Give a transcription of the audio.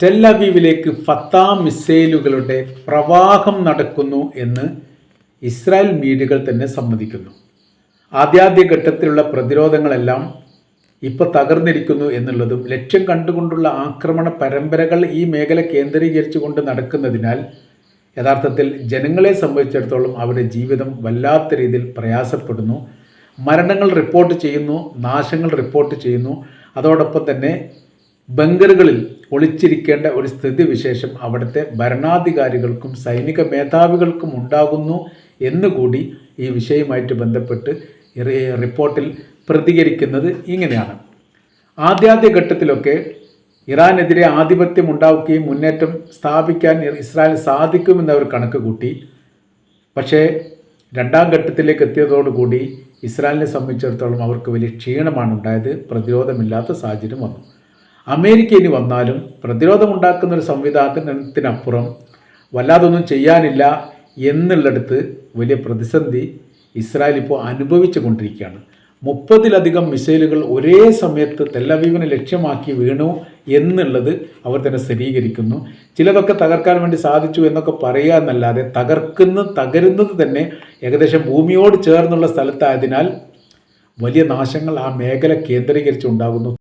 ടെല്ലവീവിലേക്ക് Fatah മിസൈലുകളുടെ പ്രവാഹം നടക്കുന്നു എന്ന് ഇസ്രായേൽ മീഡിയകൾ തന്നെ സമ്മതിക്കുന്നു. ആദ്യാദ്യ ഘട്ടത്തിലുള്ള പ്രതിരോധങ്ങളെല്ലാം ഇപ്പോൾ തകർന്നിരിക്കുന്നു എന്നുള്ളതും ലക്ഷ്യം കണ്ടുകൊണ്ടുള്ള ആക്രമണ പരമ്പരകൾ ഈ മേഖല കേന്ദ്രീകരിച്ചുകൊണ്ട് നടക്കുന്നതിനാൽ യഥാർത്ഥത്തിൽ ജനങ്ങളെ സംബന്ധിച്ചിടത്തോളം അവരുടെ ജീവിതം വല്ലാത്ത രീതിയിൽ പ്രയാസപ്പെടുന്നു. മരണങ്ങൾ റിപ്പോർട്ട് ചെയ്യുന്നു നാശങ്ങൾ റിപ്പോർട്ട് ചെയ്യുന്നു. അതോടൊപ്പം തന്നെ ബങ്കറുകളിൽ ഒളിച്ചിരിക്കേണ്ട ഒരു സ്ഥിതിവിശേഷം അവിടുത്തെ ഭരണാധികാരികൾക്കും സൈനിക മേധാവികൾക്കും ഉണ്ടാകുന്നു എന്നുകൂടി ഈ വിഷയവുമായിട്ട് ബന്ധപ്പെട്ട് റിപ്പോർട്ടിൽ പ്രതികരിക്കുന്നത് ഇങ്ങനെയാണ്. ആദ്യാദ്യ ഘട്ടത്തിലൊക്കെ ഇറാനെതിരെ ആധിപത്യം ഉണ്ടാക്കുകയും മുന്നേറ്റം സ്ഥാപിക്കാൻ ഇസ്രായേൽ സാധിക്കുമെന്ന് അവർ കണക്ക് കൂട്ടി. പക്ഷേ രണ്ടാം ഘട്ടത്തിലേക്ക് എത്തിയതോടുകൂടി ഇസ്രായേലിനെ സംബന്ധിച്ചിടത്തോളം അവർക്ക് വലിയ ക്ഷീണമാണ് ഉണ്ടായത്. പ്രതിരോധമില്ലാത്ത സാഹചര്യം വന്നു. അമേരിക്ക ഇനി വന്നാലും പ്രതിരോധമുണ്ടാക്കുന്ന ഒരു സംവിധാനത്തിനപ്പുറം വല്ലാതൊന്നും ചെയ്യാനില്ല എന്നുള്ളിടത്ത് വലിയ പ്രതിസന്ധി ഇസ്രായേൽ ഇപ്പോൾ അനുഭവിച്ചു കൊണ്ടിരിക്കുകയാണ്. മുപ്പതിലധികം മിസൈലുകൾ ഒരേ സമയത്ത് തെല്ലവീവിനെ ലക്ഷ്യമാക്കി വീണു എന്നുള്ളത് അവർ തന്നെ സ്ഥിരീകരിക്കുന്നു. ചിലതൊക്കെ തകർക്കാൻ വേണ്ടി സാധിച്ചു എന്നൊക്കെ പറയുക എന്നല്ലാതെ തകർക്കുന്ന തകരുന്നത് തന്നെ ഏകദേശം ഭൂമിയോട് ചേർന്നുള്ള സ്ഥലത്തായതിനാൽ വലിയ നാശങ്ങൾ ആ മേഖല കേന്ദ്രീകരിച്ചുണ്ടാകുന്നു.